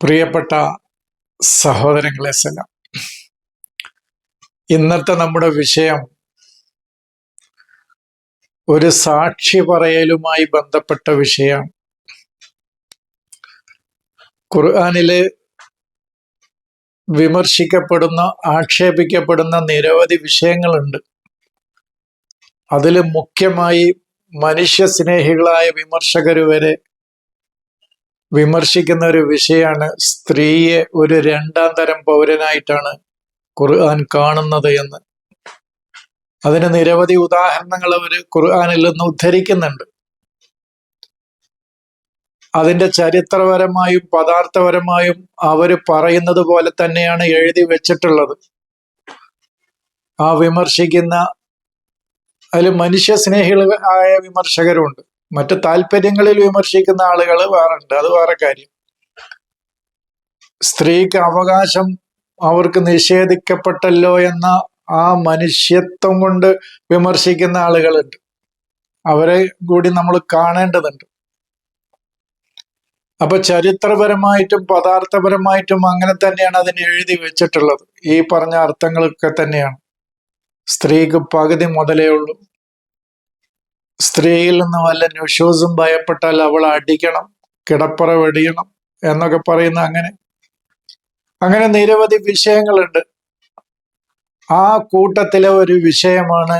പ്രിയപ്പെട്ട സഹോദരങ്ങളെ സലാം. ഇന്നത്തെ നമ്മുടെ വിഷയം ഒരു സാക്ഷി പറയലുമായി ബന്ധപ്പെട്ട വിഷയം ഖുർആാനിൽ വിമർശിക്കപ്പെടുന്ന ആക്ഷേപിക്കപ്പെടുന്ന നിരവധി വിഷയങ്ങളുണ്ട്. അതിൽ മുഖ്യമായി മനുഷ്യ സ്നേഹികളായ വിമർശകർ വരെ വിമർശിക്കുന്ന ഒരു വിഷയമാണ് സ്ത്രീയെ ഒരു രണ്ടാം തരം പൗരനായിട്ടാണ് ഖുർആൻ കാണുന്നത് എന്ന്. അതിന് നിരവധി ഉദാഹരണങ്ങൾ അവർ ഖുർആനിൽ നിന്ന് ഉദ്ധരിക്കുന്നുണ്ട്. അതിന്റെ ചരിത്രപരമായും പദാർത്ഥപരമായും അവർ പറയുന്നത് പോലെ തന്നെയാണ് എഴുതി വെച്ചിട്ടുള്ളത്. ആ വിമർശിക്കുന്ന അതിൽ മനുഷ്യ സ്നേഹികളായ വിമർശകരുണ്ട്. മറ്റു താല്പര്യങ്ങളിൽ വിമർശിക്കുന്ന ആളുകൾ വേറുണ്ട്. അത് വേറെ കാര്യം. സ്ത്രീക്ക് അവകാശം അവർക്ക് നിഷേധിക്കപ്പെട്ടല്ലോ എന്ന ആ മനുഷ്യത്വം കൊണ്ട് വിമർശിക്കുന്ന ആളുകളുണ്ട്. അവരെ കൂടി നമ്മൾ കാണേണ്ടതുണ്ട്. അപ്പൊ ചരിത്രപരമായിട്ടും പദാർത്ഥപരമായിട്ടും അങ്ങനെ തന്നെയാണ് അതിന് എഴുതി വെച്ചിട്ടുള്ളത്. ഈ പറഞ്ഞ അർത്ഥങ്ങളൊക്കെ തന്നെയാണ്. സ്ത്രീക്ക് പകുതി മുതലേ ഉള്ളൂ. സ്ത്രീയിൽ നിന്ന് വല്ല ന്യൂഷ്യൂസും ഭയപ്പെട്ടാൽ അവൾ അടിക്കണം കിടപ്പറ വെടിയണം എന്നൊക്കെ പറയുന്ന അങ്ങനെ അങ്ങനെ നിരവധി വിഷയങ്ങളുണ്ട്. ആ കൂട്ടത്തിലെ ഒരു വിഷയമാണ്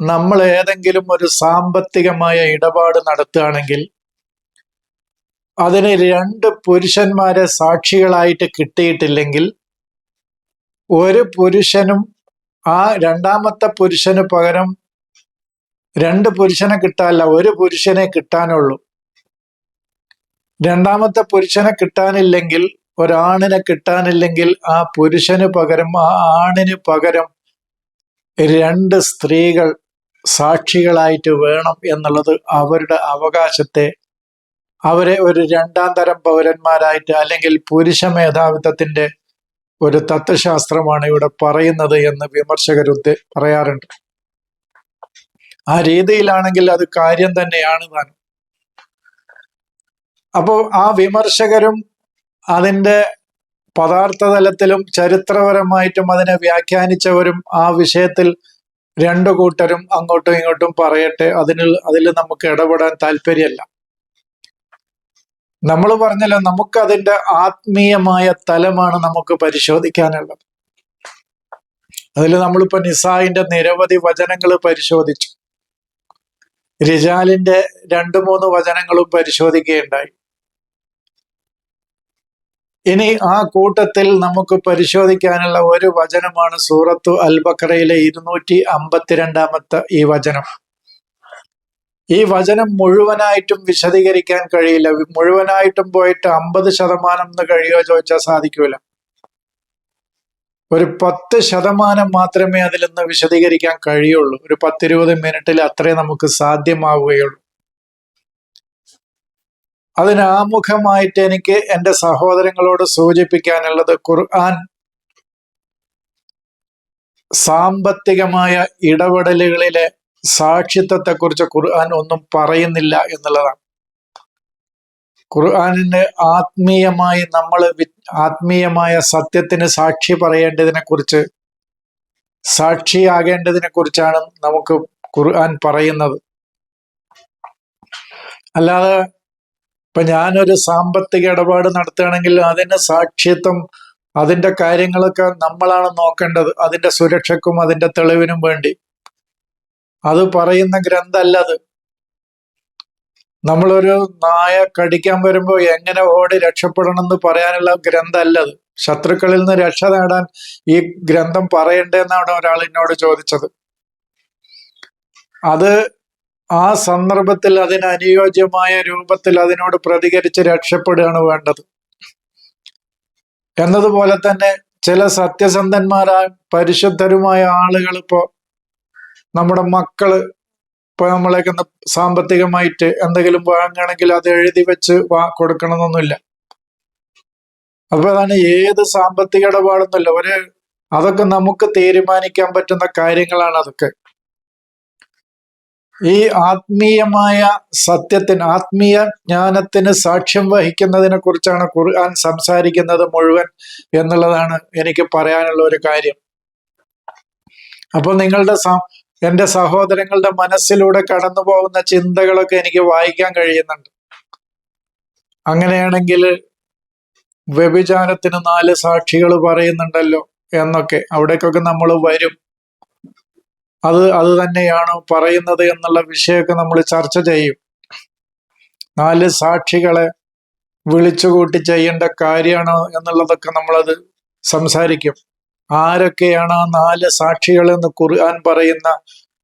നമ്മൾ ഏതെങ്കിലും ഒരു സാമ്പത്തികമായ ഇടപാട് നടത്തുകയാണെങ്കിൽ അതിന് രണ്ട് പുരുഷന്മാരെ സാക്ഷികളായിട്ട് കിട്ടിയിട്ടില്ലെങ്കിൽ ഒരു പുരുഷനും ആ രണ്ടാമത്തെ പുരുഷന് പകരം രണ്ട് പുരുഷനെ കിട്ടാനല്ല ഒരു പുരുഷനെ കിട്ടാനുള്ളൂ. രണ്ടാമത്തെ പുരുഷനെ കിട്ടാനില്ലെങ്കിൽ ഒരാണിനെ കിട്ടാനില്ലെങ്കിൽ ആ പുരുഷന് പകരം ആ ആണിന് പകരം രണ്ട് സ്ത്രീകൾ സാക്ഷികളായിട്ട് വേണം എന്നുള്ളത് അവരുടെ അവകാശത്തെ അവരെ ഒരു രണ്ടാം തരം പൗരന്മാരായിട്ട് അല്ലെങ്കിൽ പുരുഷ മേധാവിത്വത്തിന്റെ ഒരു തത്വശാസ്ത്രമാണ് ഇവിടെ പറയുന്നത് എന്ന് വിമർശകർ പറയാറുണ്ട്. ആ രീതിയിലാണെങ്കിൽ അത് കാര്യം തന്നെയാണ് താൻ. അപ്പോൾ ആ വിമർശകരും അതിന്റെ പദാർത്ഥ തലത്തിലും ചരിത്രപരമായിട്ടും അതിനെ വ്യാഖ്യാനിച്ചവരും ആ വിഷയത്തിൽ രണ്ടു കൂട്ടരും അങ്ങോട്ടും ഇങ്ങോട്ടും പറയട്ടെ അതിന് അതിൽ നമുക്ക് ഇടപെടാൻ താല്പര്യമല്ല. നമ്മൾ പറഞ്ഞല്ലോ നമുക്ക് അതിന്റെ ആത്മീയമായ തലമാണ് നമുക്ക് പരിശോധിക്കാനുള്ളത്. അതിൽ നമ്മളിപ്പോ നിസായിന്റെ നിരവധി വചനങ്ങൾ പരിശോധിച്ചു. റിജാലിന്റെ രണ്ടു മൂന്ന് വചനങ്ങളും പരിശോധിക്കുകയുണ്ടായി. ഇനി ആ കൂട്ടത്തിൽ നമുക്ക് പരിശോധിക്കാനുള്ള ഒരു വചനമാണ് സൂറത്തു അൽ ബക്കറയിലെ ഇരുന്നൂറ്റി അമ്പത്തിരണ്ടാമത്തെ ഈ വചനം. ഈ വചനം മുഴുവനായിട്ടും വിശദീകരിക്കാൻ കഴിയില്ല. മുഴുവനായിട്ടും പോയിട്ട് അമ്പത് ശതമാനം എന്ന് കഴിയുമോ ചോദിച്ചാൽ സാധിക്കൂല. ഒരു പത്ത് ശതമാനം മാത്രമേ അതിൽ നിന്ന് വിശദീകരിക്കാൻ കഴിയുള്ളൂ. ഒരു പത്തിരുപത് മിനിറ്റിൽ അത്രേ നമുക്ക് സാധ്യമാവുകയുള്ളൂ. അതിന് ആമുഖമായിട്ട് എനിക്ക് എന്റെ സഹോദരങ്ങളോട് സൂചിപ്പിക്കാനുള്ളത് ഖുർആൻ സാമ്പത്തികമായ ഇടപെടലുകളിലെ സാക്ഷിത്വത്തെക്കുറിച്ച് ഖുർആൻ ഒന്നും പറയുന്നില്ല എന്നുള്ളതാണ്. ഖുർആാനിന് ആത്മീയമായി നമ്മൾ ആത്മീയമായ സത്യത്തിന് സാക്ഷി പറയേണ്ടതിനെ കുറിച്ച് സാക്ഷിയാകേണ്ടതിനെ കുറിച്ചാണ് നമുക്ക് ഖുർആൻ പറയുന്നത്. അല്ലാതെ ഇപ്പൊ ഞാനൊരു സാമ്പത്തിക ഇടപാട് നടത്തുകയാണെങ്കിൽ അതിന് സാക്ഷ്യത്വം അതിന്റെ കാര്യങ്ങളൊക്കെ നമ്മളാണ് നോക്കേണ്ടത്. അതിന്റെ സുരക്ഷക്കും അതിന്റെ തെളിവിനും വേണ്ടി. അത് പറയുന്ന ഗ്രന്ഥമല്ല അത്. നമ്മളൊരു നായ കടിക്കാൻ വരുമ്പോൾ എങ്ങനെ ഓടി രക്ഷപ്പെടണം എന്ന് പറയാനുള്ള ഗ്രന്ഥമല്ല അത് ശത്രുക്കളിൽ നിന്ന് രക്ഷ നേടാൻ ഈ ഗ്രന്ഥം പറയണ്ടെന്നാണ് ഒരാൾ എന്നോട് ചോദിച്ചത്. അത് ആ സന്ദർഭത്തിൽ അതിന് അനുയോജ്യമായ രൂപത്തിൽ അതിനോട് പ്രതികരിച്ച് രക്ഷപ്പെടുകയാണ് വേണ്ടത്. എന്നതുപോലെ തന്നെ ചില സത്യസന്ധന്മാരായ പരിശുദ്ധരുമായ ആളുകൾ ഇപ്പോ നമ്മുടെ മക്കൾ ഇപ്പൊ നമ്മളേക്ക് സാമ്പത്തികമായിട്ട് എന്തെങ്കിലും വാങ്ങുകയാണെങ്കിൽ അത് എഴുതി വെച്ച് വാ കൊടുക്കണമെന്നൊന്നുമില്ല. അപ്പൊ അതാണ് ഏത് സാമ്പത്തിക ഇടപാടൊന്നുമില്ല. ഒരു അതൊക്കെ നമുക്ക് തീരുമാനിക്കാൻ പറ്റുന്ന കാര്യങ്ങളാണ് അതൊക്കെ. ഈ ആത്മീയമായ സത്യത്തിന് ആത്മീയ ജ്ഞാനത്തിന് സാക്ഷ്യം വഹിക്കുന്നതിനെ കുറിച്ചാണ് ഖുർആൻ സംസാരിക്കുന്നത് മുഴുവൻ എന്നുള്ളതാണ് എനിക്ക് പറയാനുള്ള ഒരു കാര്യം. അപ്പൊ നിങ്ങളുടെ എന്റെ സഹോദരങ്ങളുടെ മനസ്സിലൂടെ കടന്നു പോകുന്ന ചിന്തകളൊക്കെ എനിക്ക് വായിക്കാൻ കഴിയുന്നുണ്ട്. അങ്ങനെയാണെങ്കിൽ വ്യഭിചാരത്തിന് നാല് സാക്ഷികൾ പറയുന്നുണ്ടല്ലോ എന്നൊക്കെ അവിടേക്കൊക്കെ നമ്മൾ വരും. അത് അത് തന്നെയാണ് പറയുന്നത് എന്നുള്ള വിഷയമൊക്കെ നമ്മൾ ചർച്ച ചെയ്യും. നാല് സാക്ഷികളെ വിളിച്ചുകൂട്ടി ചെയ്യേണ്ട കാര്യമാണോ എന്നുള്ളതൊക്കെ നമ്മളത് സംസാരിക്കും. ആരൊക്കെയാണ് ആ നാല് സാക്ഷികൾ എന്ന് ഖുർആൻ പറയുന്ന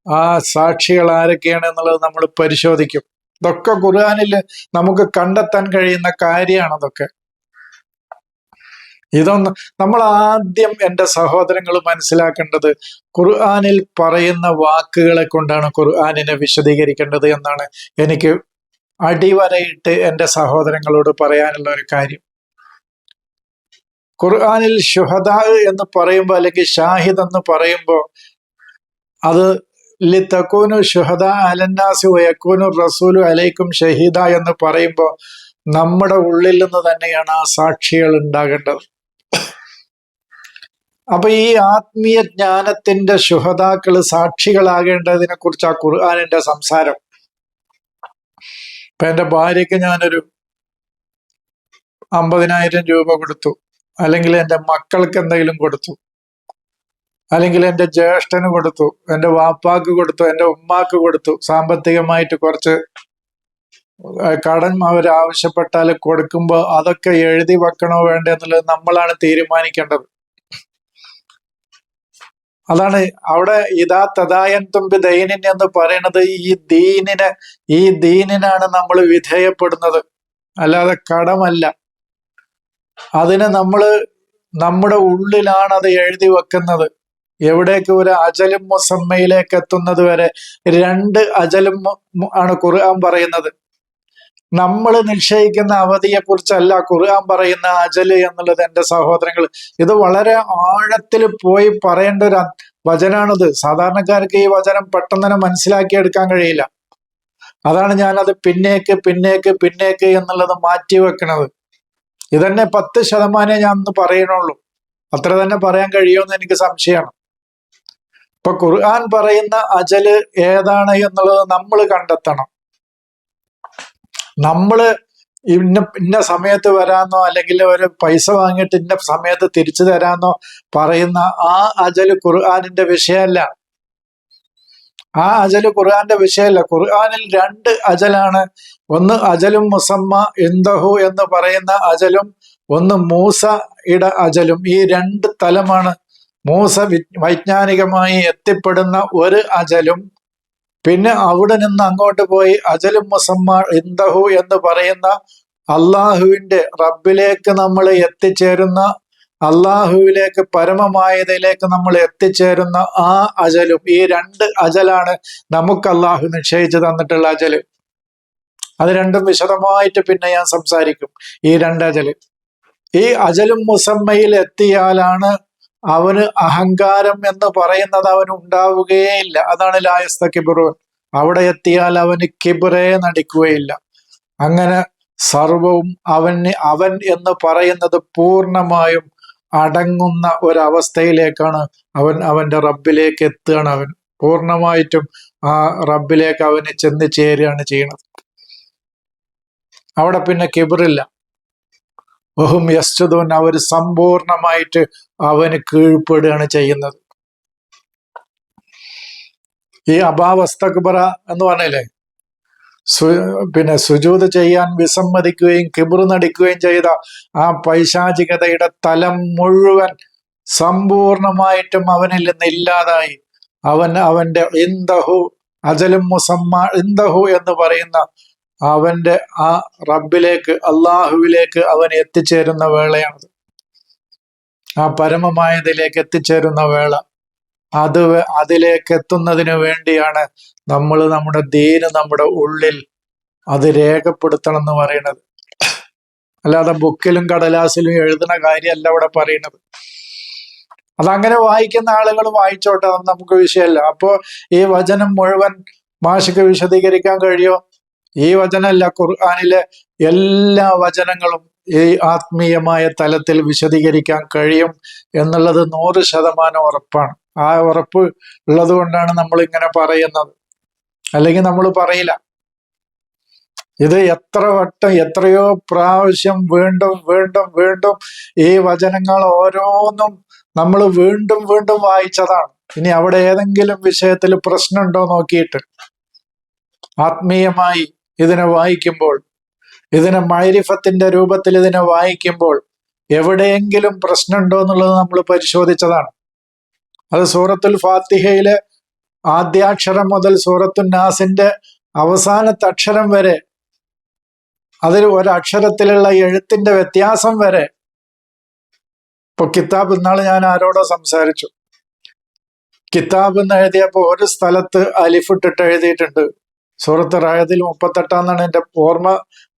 ആ സാക്ഷികൾ ആരൊക്കെയാണ് എന്നുള്ളത് നമ്മൾ പരിശോധിക്കും. ഇതൊക്കെ ഖുർആാനിൽ നമുക്ക് കണ്ടെത്താൻ കഴിയുന്ന കാര്യമാണ് അതൊക്കെ ഇതൊന്ന് നമ്മൾ ആദ്യം എന്റെ സഹോദരങ്ങൾ മനസ്സിലാക്കേണ്ടത് ഖുർആാനിൽ പറയുന്ന വാക്കുകളെ കൊണ്ടാണ് ഖുർആാനിനെ വിശദീകരിക്കേണ്ടത് എന്നാണ് എനിക്ക് അടിവരയിട്ട് എന്റെ സഹോദരങ്ങളോട് പറയാനുള്ള ഒരു കാര്യം. ഖുർആാനിൽ ഷുഹദാ എന്ന് പറയുമ്പോൾ അല്ലെങ്കിൽ ഷാഹിദ് എന്ന് പറയുമ്പോൾ അത് ലി തക്കൂനു ഷുഹദ അലന്നാസു വയക്കൂനു റസൂലു അലൈക്കും ഷഹീദ എന്ന് പറയുമ്പോൾ നമ്മുടെ ഉള്ളിൽ നിന്ന് തന്നെയാണ് ആ സാക്ഷികൾ ഉണ്ടാകേണ്ടത്. അപ്പൊ ഈ ആത്മീയ ജ്ഞാനത്തിന്റെ ശുഹതാക്കൾ സാക്ഷികളാകേണ്ടതിനെ കുറിച്ച് ആ ഖുർആാനിന്റെ സംസാരം. ഇപ്പൊ എന്റെ ഭാര്യയ്ക്ക് ഞാനൊരു അമ്പതിനായിരം രൂപ കൊടുത്തു. അല്ലെങ്കിൽ എന്റെ മക്കൾക്ക് എന്തെങ്കിലും കൊടുത്തു. അല്ലെങ്കിൽ എന്റെ ജ്യേഷ്ഠന് കൊടുത്തു എന്റെ വാപ്പാക്ക് കൊടുത്തു എന്റെ ഉമ്മാക്ക് കൊടുത്തു. സാമ്പത്തികമായിട്ട് കുറച്ച് കടൻ അവർ ആവശ്യപ്പെട്ടാൽ കൊടുക്കുമ്പോൾ അതൊക്കെ എഴുതി വെക്കണോ വേണ്ടേ എന്നുള്ളത് നമ്മളാണ് തീരുമാനിക്കേണ്ടത്. അതാണ് അവിടെ ഇതാ തദായൻ തുമ്പി ദൈനിൻ എന്ന് പറയുന്നത് ഈ ദീനിനെ ഈ ദീനിനാണ് നമ്മൾ വിധേയപ്പെടുന്നത്. അല്ലാതെ കടമല്ല. അതിനെ നമ്മൾ നമ്മുടെ ഉള്ളിലാണ് അത് എഴുതി വെക്കുന്നത്. എവിടേക്ക് ഒരു അജലും മുസമ്മയിലേക്ക് എത്തുന്നത് വരെ രണ്ട് അജലും ആണ് ഖുർആൻ പറയുന്നത്. നമ്മൾ നിശ്ചയിക്കുന്ന അവധിയെ കുറിച്ചല്ല ഖുർആൻ പറയുന്ന അജൽ എന്നുള്ളത് എന്റെ സഹോദരങ്ങൾ. ഇത് വളരെ ആഴത്തിൽ പോയി പറയേണ്ട ഒരു വചനാണിത്. സാധാരണക്കാർക്ക് ഈ വചനം പെട്ടെന്ന് തന്നെ മനസ്സിലാക്കിയെടുക്കാൻ കഴിയില്ല. അതാണ് ഞാനത് പിന്നേക്ക് പിന്നേക്ക് പിന്നേക്ക് എന്നുള്ളത് മാറ്റി വെക്കണത്. ഇതന്നെ പത്ത് ശതമാനമേ ഞാൻ ഒന്ന് പറയണുള്ളൂ. അത്ര തന്നെ പറയാൻ കഴിയുമെന്ന് എനിക്ക് സംശയമാണ്. ഇപ്പൊ ഖുർആൻ പറയുന്ന അജൽ ഏതാണ് എന്നുള്ളത് നമ്മൾ കണ്ടെത്തണം. നമ്മൾ ഇന്ന ഇന്ന സമയത്ത് വരാന്നോ അല്ലെങ്കിൽ ഒരു പൈസ വാങ്ങിയിട്ട് ഇന്ന സമയത്ത് തിരിച്ചു തരാന്നോ പറയുന്ന ആ അജൽ ഖുർആാനിന്റെ വിഷയമല്ല. ആ അജൽ ഖുർആന്റെ വിഷയമല്ല. ഖുർആാനിൽ രണ്ട് അജലാണ്. ഒന്ന് അജലും മുസമ്മ എന്തഹു എന്ന് പറയുന്ന അജലും ഒന്ന് മൂസ ഇട അജലും. ഈ രണ്ട് തലമാണ് മൂസ വൈജ്ഞാനികമായി എത്തിപ്പെടുന്ന ഒരു അജലും. പിന്നെ അവിടെ നിന്ന് അങ്ങോട്ട് പോയി അജലും മുസമ്മ എന്തഹു എന്ന് പറയുന്ന അള്ളാഹുവിന്റെ റബ്ബിലേക്ക് നമ്മൾ എത്തിച്ചേരുന്ന അള്ളാഹുവിലേക്ക് പരമമായതിലേക്ക് നമ്മൾ എത്തിച്ചേരുന്ന ആ അജലും ഈ രണ്ട് അജലാണ് നമുക്ക് അള്ളാഹു നിശ്ചയിച്ചു തന്നിട്ടുള്ള അജൽ. അത് രണ്ടും വിശദമായിട്ട് പിന്നെ ഞാൻ സംസാരിക്കും. ഈ രണ്ട് അജൽ. ഈ അജലും മുസമ്മയിൽ എത്തിയാലാണ് അവന് അഹങ്കാരം എന്ന് പറയുന്നത് അവന് ഉണ്ടാവുകയില്ല അതാണ് ലായസ്ത കിബിറു അവിടെ എത്തിയാൽ അവന് കിബിറേ നടിക്കുകയില്ല. അങ്ങനെ സർവവും അവന് അവൻ എന്ന് പറയുന്നത് പൂർണമായും അടങ്ങുന്ന ഒരവസ്ഥയിലേക്കാണ് അവൻ അവന്റെ റബ്ബിലേക്ക് എത്തുകയാണ് അവൻ. പൂർണമായിട്ടും ആ റബ്ബിലേക്ക് അവന് ചെന്ന് ചേരുകയാണ് ചെയ്യുന്നത്. അവിടെ പിന്നെ കിബിറില്ല ബഹും യസ്തുതോൻ അവർ സമ്പൂർണമായിട്ട് അവന് കീഴ്പ്പെടുകയാണ് ചെയ്യുന്നത്. ഈ അഭാവസ്തക്ബറ എന്ന് പറഞ്ഞില്ലേ? പിന്നെ സുജൂത് ചെയ്യാൻ വിസമ്മതിക്കുകയും കിബിറു നടിക്കുകയും ചെയ്ത ആ പൈശാചികതയുടെ തലം മുഴുവൻ സമ്പൂർണമായിട്ടും അവനിൽ നിന്ന് ഇല്ലാതായി. അവൻ അവന്റെ ഇന്ദഹു അജലും മുസമ്മ ഇന്ദഹു എന്ന് പറയുന്ന അവന്റെ ആ റബ്ബിലേക്ക് അള്ളാഹുവിലേക്ക് അവൻ എത്തിച്ചേരുന്ന വേളയാണത്. ആ പരമമായതിലേക്ക് എത്തിച്ചേരുന്ന വേള. അത് അതിലേക്ക് എത്തുന്നതിന് വേണ്ടിയാണ് നമ്മൾ നമ്മുടെ ദീന് നമ്മുടെ ഉള്ളിൽ അത് രേഖപ്പെടുത്തണം എന്ന് പറയുന്നത്. അല്ലാതെ ബുക്കിലും കടലാസിലും എഴുതുന്ന കാര്യമല്ല ഇവിടെ പറയുന്നത്. അതങ്ങനെ വായിക്കുന്ന ആളുകൾ വായിച്ചോട്ടെ നമുക്ക് വിഷയമല്ല. അപ്പോ ഈ വചനം മുഴുവൻ മാഷിക്ക് വിശദീകരിക്കാൻ കഴിയോ? ഈ വചനമല്ല ഖുർആാനിലെ എല്ലാ വചനങ്ങളും ഈ ആത്മീയമായ തലത്തിൽ വിശദീകരിക്കാൻ കഴിയും എന്നുള്ളത് നൂറ് ശതമാനം ഉറപ്പാണ്. ആ ഉറപ്പ് ഉള്ളത് കൊണ്ടാണ് നമ്മൾ ഇങ്ങനെ പറയുന്നത്. അല്ലെങ്കിൽ നമ്മൾ പറയില്ല. ഇത് എത്ര വട്ടം എത്രയോ പ്രാവശ്യം വീണ്ടും വീണ്ടും വീണ്ടും ഈ വചനങ്ങൾ ഓരോന്നും നമ്മൾ വീണ്ടും വീണ്ടും വായിച്ചതാണ്. ഇനി അവിടെ ഏതെങ്കിലും വിഷയത്തിൽ പ്രശ്നമുണ്ടോ നോക്കിയിട്ട്. ആത്മീയമായി ഇതിനെ വായിക്കുമ്പോൾ ഇതിനെ മൈരിഫത്തിന്റെ രൂപത്തിൽ ഇതിനെ വായിക്കുമ്പോൾ എവിടെയെങ്കിലും പ്രശ്നമുണ്ടോ എന്നുള്ളത് നമ്മൾ പരിശോധിച്ചതാണ്. അത് സൂറത്തുൽ ഫാത്തിഹയിലെ ആദ്യാക്ഷരം മുതൽ സൂറത്തുൽ നാസിന്റെ അവസാനത്തെ അക്ഷരം വരെ അതിൽ ഒരക്ഷരത്തിലുള്ള എഴുത്തിന്റെ വ്യത്യാസം വരെ. ഇപ്പൊ കിതാബ് ഇന്നാൾ ഞാൻ ആരോടോ സംസാരിച്ചു. കിതാബ് എന്ന് എഴുതിയപ്പോ ഒരു സ്ഥലത്ത് അലിഫിട്ടിട്ട് എഴുതിയിട്ടുണ്ട്. സൂറത്ത് റായതിൽ മുപ്പത്തെട്ടാന്നാണ് എന്റെ ഓർമ്മ.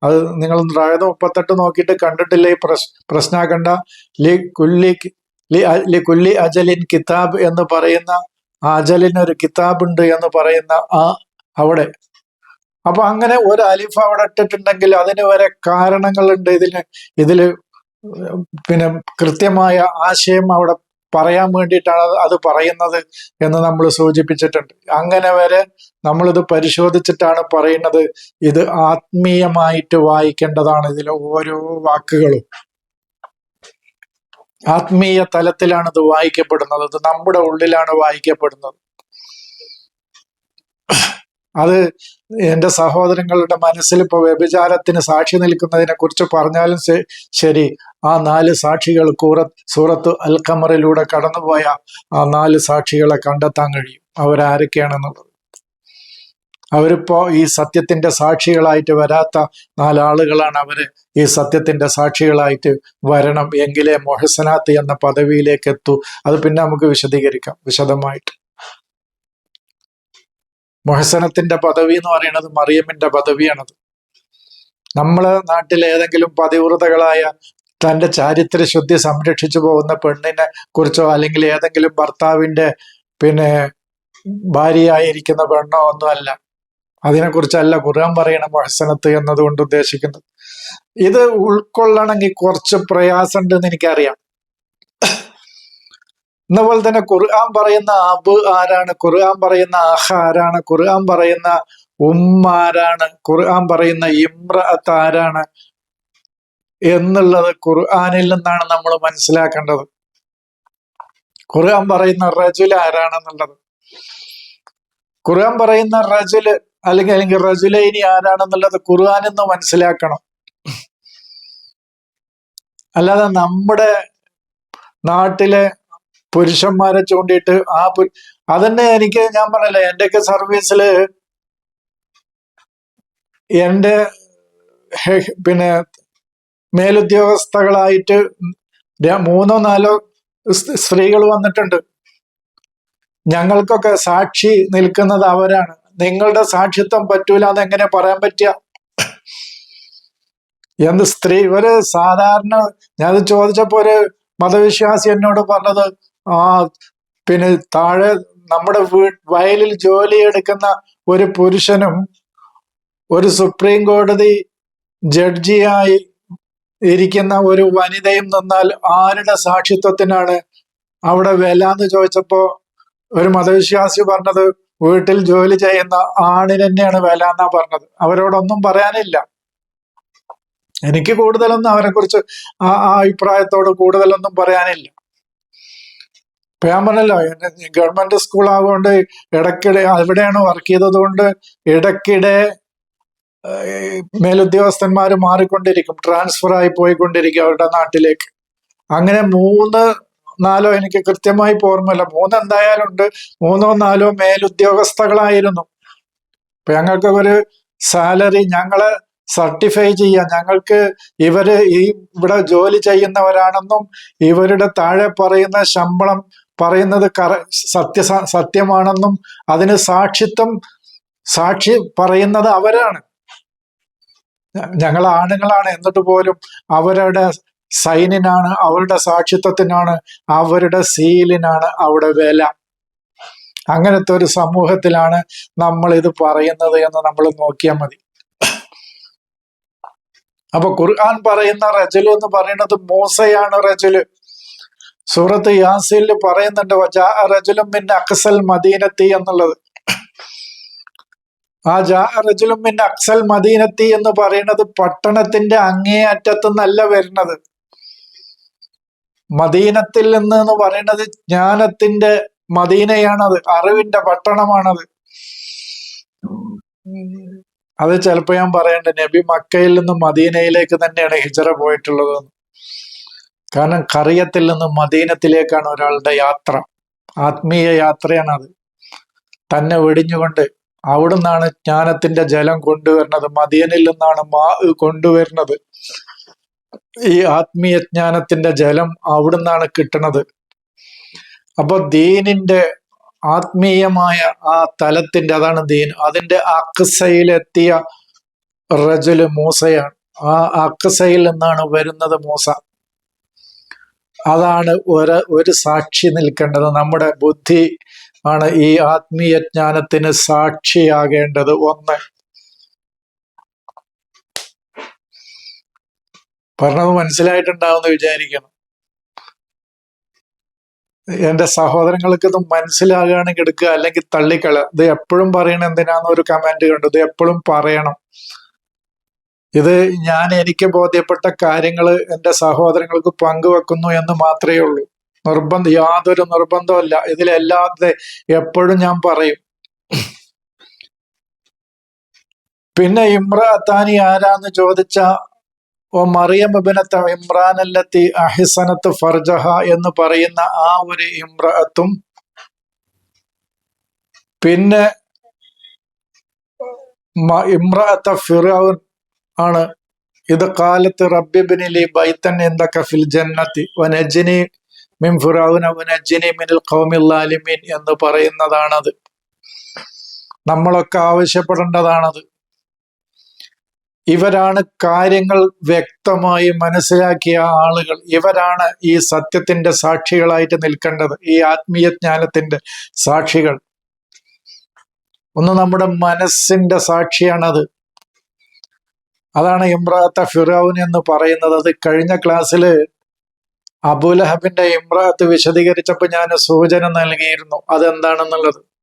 അത് നിങ്ങൾ റായത് മുപ്പത്തെട്ട് നോക്കിയിട്ട് കണ്ടിട്ടില്ല ഈ പ്രശ് പ്രശ്നാക്കണ്ട ലി കുല്ലി ലി കുല്ലി അജലിൻ കിതാബ് എന്ന് പറയുന്ന ആ അജലിന് ഒരു കിതാബ് ഉണ്ട് എന്ന് പറയുന്ന ആ അവിടെ. അപ്പൊ അങ്ങനെ ഒരു അലിഫ് അവിടെ ഇട്ടിട്ടുണ്ടെങ്കിൽ അതിന് വരെ കാരണങ്ങളുണ്ട്. ഇതിന് ഇതിൽ പിന്നെ കൃത്യമായ ആശയം അവിടെ പറയാൻ വേണ്ടിയിട്ടാണ് അത് പറയുന്നത് എന്ന് നമ്മൾ സൂചിപ്പിച്ചിട്ടുണ്ട്. അങ്ങനെ വരെ നമ്മളിത് പരിശോധിച്ചിട്ടാണ് പറയുന്നത്. ഇത് ആത്മീയമായിട്ട് വായിക്കേണ്ടതാണ് ഇതിലെ ഓരോ വാക്കുകളും. ആത്മീയ തലത്തിലാണ് ഇത് വായിക്കപ്പെടുന്നത്. ഇത് നമ്മുടെ ഉള്ളിലാണ് വായിക്കപ്പെടുന്നത്. അത് എന്റെ സഹോദരങ്ങളുടെ മനസ്സിൽ ഇപ്പൊ വ്യഭിചാരത്തിന് സാക്ഷി നിൽക്കുന്നതിനെ കുറിച്ച് പറഞ്ഞാലും ശരി ആ നാല് സാക്ഷികൾ കൂറ സൂറത്ത് അൽ ഖമറിലൂടെ കടന്നുപോയ ആ നാല് സാക്ഷികളെ കണ്ടെത്താൻ കഴിയും. അവരാരൊക്കെയാണെന്നുള്ളത്. അവരിപ്പോ ഈ സത്യത്തിന്റെ സാക്ഷികളായിട്ട് വരാത്ത നാലാളുകളാണ് അവർ. ഈ സത്യത്തിന്റെ സാക്ഷികളായിട്ട് വരണം എങ്കിലേ മൊഹസനാത്ത് എന്ന പദവിയിലേക്ക് എത്തൂ. അത് പിന്നെ നമുക്ക് വിശദീകരിക്കാം വിശദമായിട്ട്. മൊഹസനത്തിന്റെ പദവി എന്ന് പറയുന്നത് മറിയമ്മിന്റെ പദവിയാണത്. നമ്മളെ നാട്ടിൽ ഏതെങ്കിലും പതിവ്രതകളായ തന്റെ ചാരിത്ര ശുദ്ധി സംരക്ഷിച്ചു പോകുന്ന പെണ്ണിനെ കുറിച്ചോ അല്ലെങ്കിൽ ഏതെങ്കിലും ഭർത്താവിന്റെ പിന്നെ ഭാര്യയായിരിക്കുന്ന പെണ്ണോ ഒന്നുമല്ല അതിനെക്കുറിച്ചല്ല ഖുർആൻ പറയണ മഹസനത്ത് എന്നതുകൊണ്ട് ഉദ്ദേശിക്കുന്നത്. ഇത് ഉൾക്കൊള്ളണമെങ്കിൽ കുറച്ച് പ്രയാസമുണ്ടെന്ന് എനിക്കറിയാം. എന്നപോലെ തന്നെ ഖുർആൻ പറയുന്ന അബ് ആരാണ്? ഖുർആൻ പറയുന്ന അഹ ആരാണ്? ഖുർആൻ പറയുന്ന ഉമ്മ ആരാണ്? ഖുർആൻ പറയുന്ന ഇമ്രഅത്ത് ആരാണ്? എന്നുള്ളത് ഖുർആനിൽ നിന്നാണ് നമ്മൾ മനസ്സിലാക്കേണ്ടത്. ഖുർആൻ പറയുന്ന റജുൽ ആരാണെന്നുള്ളത്? ഖുർആൻ പറയുന്ന റജുൽ അല്ലെങ്കിൽ അല്ലെങ്കിൽ റജുലൈനി ആരാണെന്നുള്ളത് ഖുർആൻ എന്ന് മനസ്സിലാക്കണം. അല്ലാതെ നമ്മുടെ നാട്ടിലെ പുരുഷന്മാരെ ചൂണ്ടിയിട്ട് ആ അതന്നെ എനിക്ക് ഞാൻ പറഞ്ഞല്ലേ എന്റെയൊക്കെ സർവീസിൽ എന്റെ പിന്നെ മേലുദ്യോഗസ്ഥകളായിട്ട് മൂന്നോ നാലോ സ്ത്രീകൾ വന്നിട്ടുണ്ട്. ഞങ്ങൾക്കൊക്കെ സാക്ഷി നിൽക്കുന്നത് അവരാണ്. നിങ്ങളുടെ സാക്ഷിത്വം പറ്റൂല എന്ന് എങ്ങനെ പറയാൻ പറ്റുക? എന്ത് സ്ത്രീ ഒരു സാധാരണ ഞാൻ ചോദിച്ചപ്പോ ഒരു മതവിശ്വാസി എന്നോട് പറഞ്ഞത് ആ പിന്നെ താഴെ നമ്മുടെ വീ വയലിൽ ജോലി എടുക്കുന്ന ഒരു പുരുഷനും ഒരു സുപ്രീം കോടതി ജഡ്ജിയായി ഇരിക്കുന്ന ഒരു വനിതയും നിന്നാൽ ആരുടെ സാക്ഷിത്വത്തിനാണ് അവിടെ വില എന്ന് ചോദിച്ചപ്പോ ഒരു മതവിശ്വാസി പറഞ്ഞത് വീട്ടിൽ ജോലി ചെയ്യുന്ന ആണിന് തന്നെയാണ് വില എന്നാ പറഞ്ഞത്. അവരോടൊന്നും പറയാനില്ല. എനിക്ക് കൂടുതലൊന്നും അവരെ കുറിച്ച് ആ ആ അഭിപ്രായത്തോട് കൂടുതലൊന്നും പറയാനില്ല. ഇപ്പൊ ഞാൻ പറഞ്ഞല്ലോ ഗവൺമെന്റ് സ്കൂൾ ആവുകൊണ്ട് അവിടെയാണ് വർക്ക് ചെയ്തത് കൊണ്ട് ഇടയ്ക്കിടെ ഏഹ്, മേലുദ്യോഗസ്ഥന്മാർ മാറിക്കൊണ്ടിരിക്കും ട്രാൻസ്ഫർ ആയി പോയിക്കൊണ്ടിരിക്കും അവരുടെ നാട്ടിലേക്ക്. അങ്ങനെ മൂന്ന് നാലോ എനിക്ക് കൃത്യമായി ഓർമ്മയില്ല. മൂന്ന് എന്തായാലും ഉണ്ട് മൂന്നോ നാലോ മേലുദ്യോഗസ്ഥകളായിരുന്നു. ഇപ്പൊ ഞങ്ങൾക്ക് ഒരു സാലറി ഞങ്ങളെ സർട്ടിഫൈ ചെയ്യാൻ ഞങ്ങൾക്ക് ഇവർ ഈ ഇവിടെ ജോലി ചെയ്യുന്നവരാണെന്നും ഇവരുടെ താഴെ പറയുന്ന ശമ്പളം പറയുന്നത് കറ സത്യ സത്യമാണെന്നും അതിന് സാക്ഷിത്വം സാക്ഷി പറയുന്നത് അവരാണ്. ഞങ്ങൾ ആണുങ്ങളാണ് എന്നിട്ട് പോലും അവരുടെ സൈനിനാണ് അവരുടെ സാക്ഷിത്വത്തിനാണ് അവരുടെ സീലിനാണ് അവിടെ വില. അങ്ങനത്തെ ഒരു സമൂഹത്തിലാണ് നമ്മൾ ഇത് പറയുന്നത് എന്ന് നമ്മൾ നോക്കിയാൽ മതി. അപ്പൊ ഖുർആൻ പറയുന്ന റജലു എന്ന് പറയുന്നത് മൂസയാണ് റജൽ സൂറത്ത് യാസിൽ പറയുന്നുണ്ട് റജലും മിൻ അക്സൽ മദീനത്തി എന്നുള്ളത്. ആ ജാ റജുലും മിൻ അക്സൽ മദീനത്തി എന്ന് പറയുന്നത് പട്ടണത്തിന്റെ അങ്ങേ അറ്റത്തുനിന്നല്ല വരുന്നത്. മദീനത്തിൽ നിന്ന് എന്ന് പറയുന്നത് ജ്ഞാനത്തിന്റെ മദീനയാണത് അറിവിന്റെ പട്ടണമാണത്. അത് ചിലപ്പോ ഞാൻ പറയണ്ട നബി മക്കയിൽ നിന്ന് മദീനയിലേക്ക് തന്നെയാണ് ഹിജറ പോയിട്ടുള്ളത്. കാരണം കറിയത്തിൽ നിന്ന് മദീനത്തിലേക്കാണ് ഒരാളുടെ യാത്ര. ആത്മീയ യാത്രയാണ് അത് തന്നെ വെടിഞ്ഞുകൊണ്ട് അവിടുന്നാണ് ജ്ഞാനത്തിന്റെ ജലം കൊണ്ടുവരുന്നത്. മദീനിൽ നിന്നാണ് മാ കൊണ്ടുവരുന്നത്. ഈ ആത്മീയ ജ്ഞാനത്തിന്റെ ജലം അവിടുന്നാണ് കിട്ടണത്. അപ്പൊ ദീനിന്റെ ആത്മീയമായ ആ തലത്തിന്റെ അതാണ് ദീൻ. അതിന്റെ അക്സയിലെത്തിയ റജൽ മൂസയാണ്. ആ അക്സയിൽ നിന്നാണ് വരുന്നത് മൂസ. അതാണ് ഒരു ഒരു സാക്ഷി നിൽക്കേണ്ടത്. നമ്മുടെ ബുദ്ധി ആണ് ഈ ആത്മീയ ജ്ഞാനത്തിന് സാക്ഷിയാകേണ്ടത് ഒന്ന്. പറഞ്ഞത് മനസ്സിലായിട്ടുണ്ടാവുമെന്ന് വിചാരിക്കണം. എന്റെ സഹോദരങ്ങൾക്ക് ഇത് മനസ്സിലാകുകയാണെങ്കിൽ എടുക്കുക അല്ലെങ്കിൽ തള്ളിക്കള. ഇത് എപ്പോഴും പറയണം എന്തിനാന്ന് ഒരു കമന്റ് കണ്ടു. ഇത് എപ്പോഴും പറയണം. ഇത് ഞാൻ എനിക്ക് ബോധ്യപ്പെട്ട കാര്യങ്ങൾ എന്റെ സഹോദരങ്ങൾക്ക് പങ്കുവെക്കുന്നു എന്ന് മാത്രമേ ഉള്ളൂ. നിർബന്ധം യാതൊരു നിർബന്ധമല്ല ഇതിലെല്ലാതെ എപ്പോഴും ഞാൻ പറയും. പിന്നെ ഇമ്ര അത്താനി ആരാന്ന് ചോദിച്ച ഓ മറിയം ഇബിനത്ത് ഇമ്രാൻ അല്ലത്തി അഹിസനത്ത് ഫർജഹ എന്ന് പറയുന്ന ആ ഒരു ഇമ്രഅത്തും പിന്നെ ഇമ്രഅത്ത ഫിറൌൻ ആണ്. ഇത് കാലത്ത് റബ്ബിബിനിലി ബൈത്തൻ എന്തൊക്കെ ഫിൽ ജന്നത്തി? വനജിനി മിൻ ഫിറൌന വനജിനി മിനിൽ ഖൗമില്ലാലിമീൻ എന്ന് പറയുന്നതാണത്. നമ്മളൊക്കെ ആവശ്യപ്പെടേണ്ടതാണത്. ഇവരാണ് കാര്യങ്ങൾ വ്യക്തമായി മനസ്സിലാക്കിയ ആളുകൾ. ഇവരാണ് ഈ സത്യത്തിന്റെ സാക്ഷികളായിട്ട് നിൽക്കേണ്ടത് ഈ ആത്മീയ ജ്ഞാനത്തിന്റെ സാക്ഷികൾ. ഒന്ന് നമ്മുടെ മനസ്സിന്റെ സാക്ഷിയാണത്. അതാണ് ഇമ്രാത്ത ഫിറൌൻ എന്ന് പറയുന്നത്. അത് കഴിഞ്ഞ ക്ലാസ്സിൽ അബുലഹബിന്റെ ഇമ്രാത്ത് വിശദീകരിച്ചപ്പോൾ ഞാൻ സൂചന നൽകിയിരുന്നു. അതെന്താണെന്നുള്ളത്?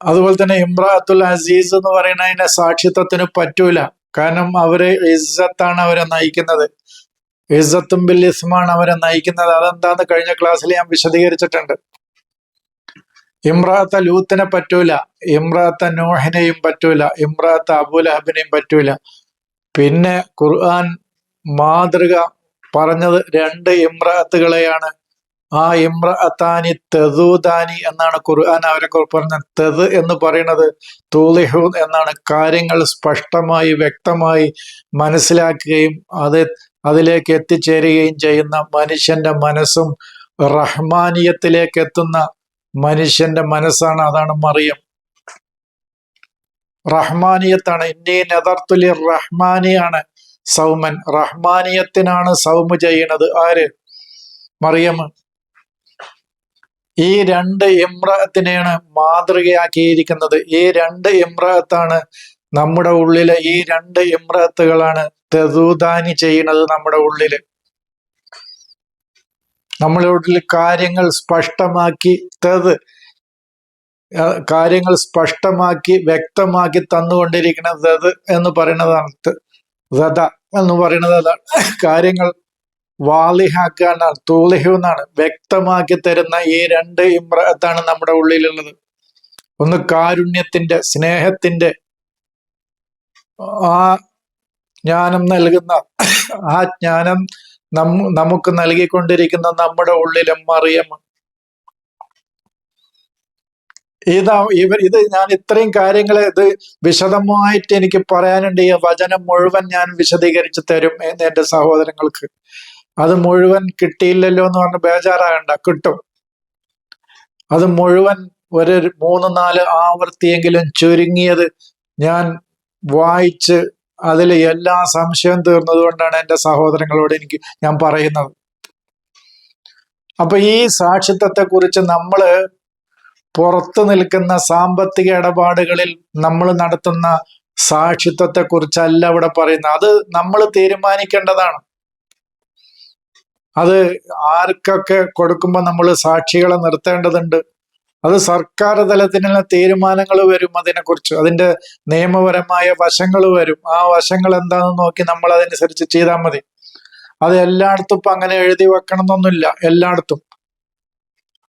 അതുപോലെ തന്നെ ഇമ്രാത്തുൽ അസീസ് എന്ന് പറയുന്നതിന്റെ സാക്ഷിത്വത്തിന് പറ്റൂല. കാരണം അവർ ഇസ്സത്താണ് അവരെ നയിക്കുന്നത്. ഇസ്സത്തും ബിൽ ഇസ്മാണ് അവരെ നയിക്കുന്നത്. അതെന്താന്ന് കഴിഞ്ഞ ക്ലാസ്സിൽ ഞാൻ വിശദീകരിച്ചിട്ടുണ്ട്. ഇമ്രാത്ത ലൂത്തിനെ പറ്റൂല. ഇമ്രാത്ത നോഹിനെയും പറ്റൂല. ഇമ്രാത്ത അബുലഹബിനെയും പറ്റൂല. പിന്നെ ഖുർആൻ മാതൃക പറഞ്ഞത് രണ്ട് ഇമ്രാത്തുകളെയാണ്. ആ ഇമ്രഅത്താനി തെതുദാനി എന്നാണ് ഖുർആൻ അവരെ പറഞ്ഞത്. തെത് എന്ന് പറയുന്നത് തൂലിഹു എന്നാണ്. കാര്യങ്ങൾ സ്പഷ്ടമായി വ്യക്തമായി മനസ്സിലാക്കുകയും അത് അതിലേക്ക് എത്തിച്ചേരുകയും ചെയ്യുന്ന മനുഷ്യന്റെ മനസ്സും റഹ്മാനിയത്തിലേക്ക് എത്തുന്ന മനുഷ്യന്റെ മനസ്സാണ് അതാണ് മറിയം. റഹ്മാനിയത്താണ്. ഇന്ത്യ നെതർത്തുലി റഹ്മാനിയാണ് സൗമൻ. റഹ്മാനിയത്തിനാണ് സൗമ് ചെയ്യുന്നത്. ആര്? മറിയം. ഈ രണ്ട് ഇമ്രത്തിനെയാണ് മാതൃകയാക്കിയിരിക്കുന്നത്. ഈ രണ്ട് ഇമ്രത്താണ് നമ്മുടെ ഉള്ളിലെ ഈ രണ്ട് ഇമ്രത്തുകളാണ് തെതൂദാനി ചെയ്യുന്നത് നമ്മുടെ ഉള്ളിൽ. നമ്മുടെ ഉള്ളിൽ കാര്യങ്ങൾ സ്പഷ്ടമാക്കി തെത് കാര്യങ്ങൾ സ്പഷ്ടമാക്കി വ്യക്തമാക്കി തന്നുകൊണ്ടിരിക്കുന്നത് എന്ന് പറയുന്നതാണ് ദത എന്ന് പറയുന്നത് അതാണ്. കാര്യങ്ങൾ വാലിഹാക്കാനാണ് തൂലിഹു എന്നാണ്. വ്യക്തമാക്കി തരുന്ന ഈ രണ്ട് ഇമ്രത്താണ് നമ്മുടെ ഉള്ളിലുള്ളത്. ഒന്ന് കാരുണ്യത്തിന്റെ സ്നേഹത്തിന്റെ ആ ജ്ഞാനം നൽകുന്ന ആ ജ്ഞാനം നം നമുക്ക് നൽകിക്കൊണ്ടിരിക്കുന്ന നമ്മുടെ ഉള്ളിലെ മറിയം ഇതാ ഇവർ ഇത് ഞാൻ ഇത്രയും കാര്യങ്ങൾ ഇത് വിശദമായിട്ട് എനിക്ക് പറയാനുണ്ട്. ഈ വചനം മുഴുവൻ ഞാൻ വിശദീകരിച്ചു തരും എന്ന് എന്റെ സഹോദരങ്ങൾക്ക്. അത് മുഴുവൻ കിട്ടിയില്ലല്ലോ എന്ന് പറഞ്ഞ് ബേജാറാകണ്ട കിട്ടും. അത് മുഴുവൻ ഒരു മൂന്ന് നാല് ആവർത്തിയെങ്കിലും ചുരുങ്ങിയത് ഞാൻ വായിച്ച് അതിൽ എല്ലാ സംശയം തീർന്നതുകൊണ്ടാണ് എന്റെ സഹോദരങ്ങളോട് എനിക്ക് ഞാൻ പറയുന്നത്. അപ്പൊ ഈ സാക്ഷിത്വത്തെ കുറിച്ച് നമ്മൾ പുറത്തു നിൽക്കുന്ന സാമ്പത്തിക ഇടപാടുകളിൽ നമ്മൾ നടത്തുന്ന സാക്ഷിത്വത്തെ കുറിച്ചല്ല ഇവിടെ പറയുന്നത്. അത് നമ്മൾ തീരുമാനിക്കേണ്ടതാണ്. അത് ആർക്കൊക്കെ കൊടുക്കുമ്പോൾ നമ്മൾ സാക്ഷികളെ നിർത്തേണ്ടതുണ്ട്. അത് സർക്കാർ തലത്തിലുള്ള തീരുമാനങ്ങൾ വരും അതിനെക്കുറിച്ച്. അതിന്റെ നിയമപരമായ വശങ്ങൾ വരും. ആ വശങ്ങൾ എന്താണെന്ന് നോക്കി നമ്മൾ അതനുസരിച്ച് ചെയ്താൽ മതി. അത് എല്ലായിടത്തും ഇപ്പൊ അങ്ങനെ എഴുതി വെക്കണം എന്നൊന്നുമില്ല എല്ലായിടത്തും.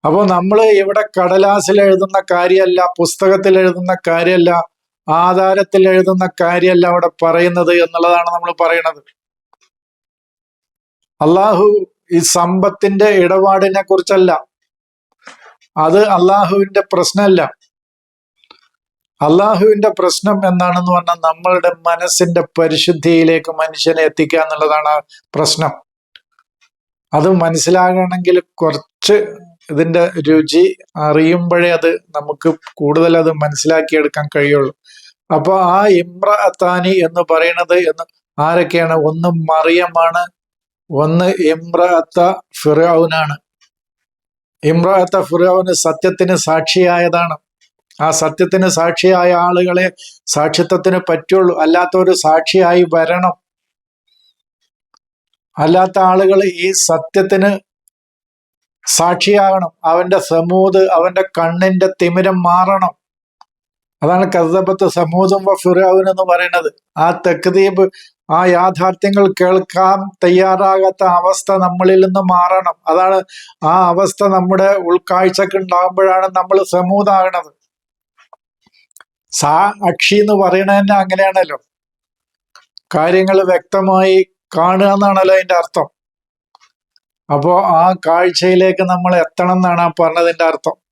അപ്പോൾ നമ്മൾ ഇവിടെ കടലാസിൽ എഴുതുന്ന കാര്യമല്ല പുസ്തകത്തിൽ എഴുതുന്ന കാര്യമല്ല ആധാരത്തിൽ എഴുതുന്ന കാര്യമല്ല അവിടെ പറയുന്നത് എന്നുള്ളതാണ് നമ്മൾ പറയുന്നത് അള്ളാഹു ഈ സമ്പത്തിന്റെ ഇടപാടിനെ കുറിച്ചല്ല. അത് അള്ളാഹുവിന്റെ പ്രശ്നമല്ല. അള്ളാഹുവിന്റെ പ്രശ്നം എന്താണെന്ന് പറഞ്ഞാൽ നമ്മളുടെ മനസ്സിന്റെ പരിശുദ്ധിയിലേക്ക് മനുഷ്യനെ എത്തിക്കുക എന്നുള്ളതാണ് പ്രശ്നം. അത് മനസ്സിലാകണമെങ്കിൽ കുറച്ച് ഇതിന്റെ രുചി അറിയുമ്പോഴേ അത് നമുക്ക് കൂടുതൽ അത് മനസ്സിലാക്കിയെടുക്കാൻ കഴിയുള്ളൂ. അപ്പൊ ആ ഇമ്ര അത്താനി എന്ന് പറയുന്നത് എന്ന് ആരൊക്കെയാണ്? ഒന്ന് മറിയമാണ് ഒന്ന് ഇമ്രാത്ത ഫിറൌനാണ്. ഇമ്രാത്ത ഫിറൌന് സത്യത്തിന് സാക്ഷിയായതാണ്. ആ സത്യത്തിന് സാക്ഷിയായ ആളുകളെ സാക്ഷിത്വത്തിന് പറ്റുള്ളൂ. അല്ലാത്തവര് സാക്ഷിയായി വരണം. അല്ലാത്ത ആളുകൾ ഈ സത്യത്തിന് സാക്ഷിയാകണം. അവന്റെ സമൂത് അവന്റെ കണ്ണിന്റെ തിമിരം മാറണം. അതാണ് കസബത്ത് സമൂഹം ഫിറോൻ എന്ന് പറയുന്നത്. ആ തെക്കുദീപ് ആ യാഥാർത്ഥ്യങ്ങൾ കേൾക്കാൻ തയ്യാറാകാത്ത അവസ്ഥ നമ്മളിൽ നിന്ന് മാറണം. അതാണ് ആ അവസ്ഥ നമ്മുടെ ഉൾക്കാഴ്ചക്ക് ഉണ്ടാകുമ്പോഴാണ് നമ്മൾ സമൂതാകണത് സാ അക്ഷി എന്ന് പറയണതന്നെ അങ്ങനെയാണല്ലോ. കാര്യങ്ങൾ വ്യക്തമായി കാണുക എന്നാണല്ലോ അതിന്റെ അർത്ഥം. അപ്പോ ആ കാഴ്ചയിലേക്ക് നമ്മൾ എത്തണം എന്നാണ് ആ അർത്ഥം.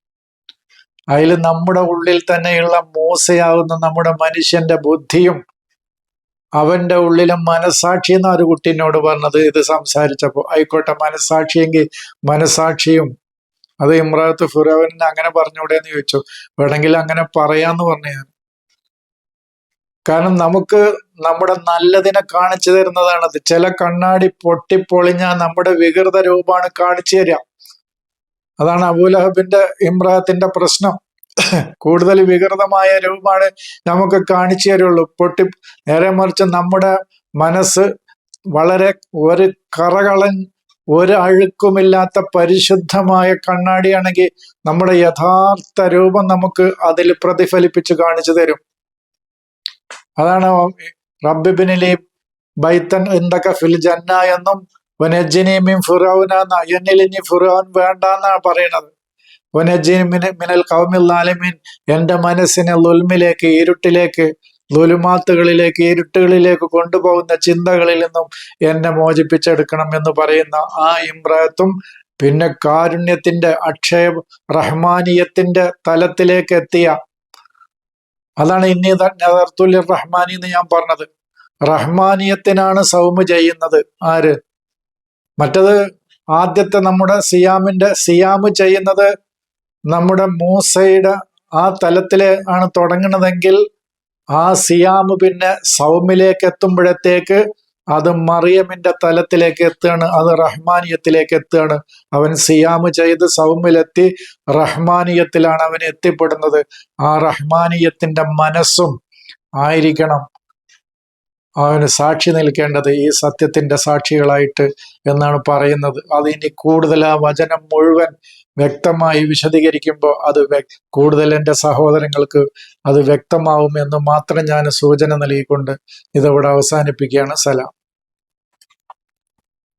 അതിൽ നമ്മുടെ ഉള്ളിൽ തന്നെയുള്ള മൂസയാകുന്ന നമ്മുടെ മനുഷ്യന്റെ ബുദ്ധിയും അവന്റെ ഉള്ളിലെ മനസാക്ഷി എന്ന ഒരു കുട്ടീനോട് പറഞ്ഞത് ഇത് സംസാരിച്ചപ്പോ ആയിക്കോട്ടെ മനസാക്ഷിയെങ്കിൽ മനസാക്ഷിയും അത് ഇമ്രാത്ത് ഫുറവൻ അങ്ങനെ പറഞ്ഞൂടെ എന്ന് ചോദിച്ചു. വേണമെങ്കിൽ അങ്ങനെ പറയാന്ന് പറഞ്ഞു ഞാൻ. കാരണം നമുക്ക് നമ്മുടെ നല്ലതിനെ കാണിച്ചു തരുന്നതാണത്. ചില കണ്ണാടി പൊട്ടിപ്പൊളിഞ്ഞാൽ നമ്മുടെ വികൃത രൂപമാണ് കാണിച്ചു തരിക അതാണ് അബൂലഹബിന്റെ ഇമ്രാത്തിന്റെ പ്രശ്നം. കൂടുതൽ വികൃതമായ രൂപമാണ് നമുക്ക് കാണിച്ചു തരുള്ളൂ. പൊട്ടി നേരെ മറിച്ച് നമ്മുടെ മനസ്സ് വളരെ ഒരു കറകളൻ ഒരു അഴുക്കുമില്ലാത്ത പരിശുദ്ധമായ കണ്ണാടിയാണെങ്കിൽ നമ്മുടെ യഥാർത്ഥ രൂപം നമുക്ക് അതിൽ പ്രതിഫലിപ്പിച്ച് കാണിച്ചു തരും. അതാണ് റബ്ബിബിനിലെ ബൈത്തൻ എന്തൊക്കെ ഫിൽ ജന്ന എന്നും വനജിനിമിൻ ഫുറൌന എന്നിൽ ഇനി ഫുറോൻ വേണ്ടെന്നാണ് പറയണത്. മിനൽ കൗമില്ലാലമീൻ എന്റെ മനസ്സിനെ ലുൽമിലേക്ക് ഇരുട്ടിലേക്ക് ലുലുമാത്തുകളിലേക്ക് ഇരുട്ടുകളിലേക്ക് കൊണ്ടുപോകുന്ന ചിന്തകളിൽ നിന്നും എന്നെ മോചിപ്പിച്ചെടുക്കണം എന്ന് പറയുന്ന ആ ഇമ്രത്തും പിന്നെ കാരുണ്യത്തിന്റെ അക്ഷയ റഹ്മാനിയത്തിന്റെ തലത്തിലേക്ക് എത്തിയ. അതാണ് ഇനി നദർത്തുല്യ റഹ്മാനി എന്ന് ഞാൻ പറഞ്ഞത്. റഹ്മാനിയത്തിനാണ് സൗമ ചെയ്യുന്നത്. ആര്? മറ്റത് ആദ്യത്തെ നമ്മുടെ സിയാമിന്റെ സിയാമ് ചെയ്യുന്നത് നമ്മുടെ മൂസയുടെ ആ തലത്തിൽ ആണ് തുടങ്ങുന്നതെങ്കിൽ ആ സിയാമ് പിന്നെ സൗമിലേക്ക് എത്തുമ്പോഴത്തേക്ക് അത് മറിയമിന്റെ തലത്തിലേക്ക് എത്തുകയാണ് അത് റഹ്മാനിയത്തിലേക്ക് എത്തുകയാണ്. അവൻ സിയാമ് ചെയ്ത് സൗമിലെത്തി റഹ്മാനിയത്തിലാണ് അവൻ എത്തിപ്പെടുന്നത്. ആ റഹ്മാനിയത്തിന്റെ മനസ്സും ആയിരിക്കണം. അവന് സാക്ഷി നിൽക്കേണ്ടത് ഈ സത്യത്തിന്റെ സാക്ഷികളായിട്ട് എന്നാണ് പറയുന്നത്. അത് ഇനി കൂടുതൽ ആ വചനം മുഴുവൻ വ്യക്തമായി വിശദീകരിക്കുമ്പോൾ അത് കൂടുതൽ എന്റെ സഹോദരങ്ങൾക്ക് അത് വ്യക്തമാവും എന്ന് മാത്രം ഞാൻ സൂചന നൽകിക്കൊണ്ട് ഇതിവിടെ അവസാനിപ്പിക്കുകയാണ്. സലാം.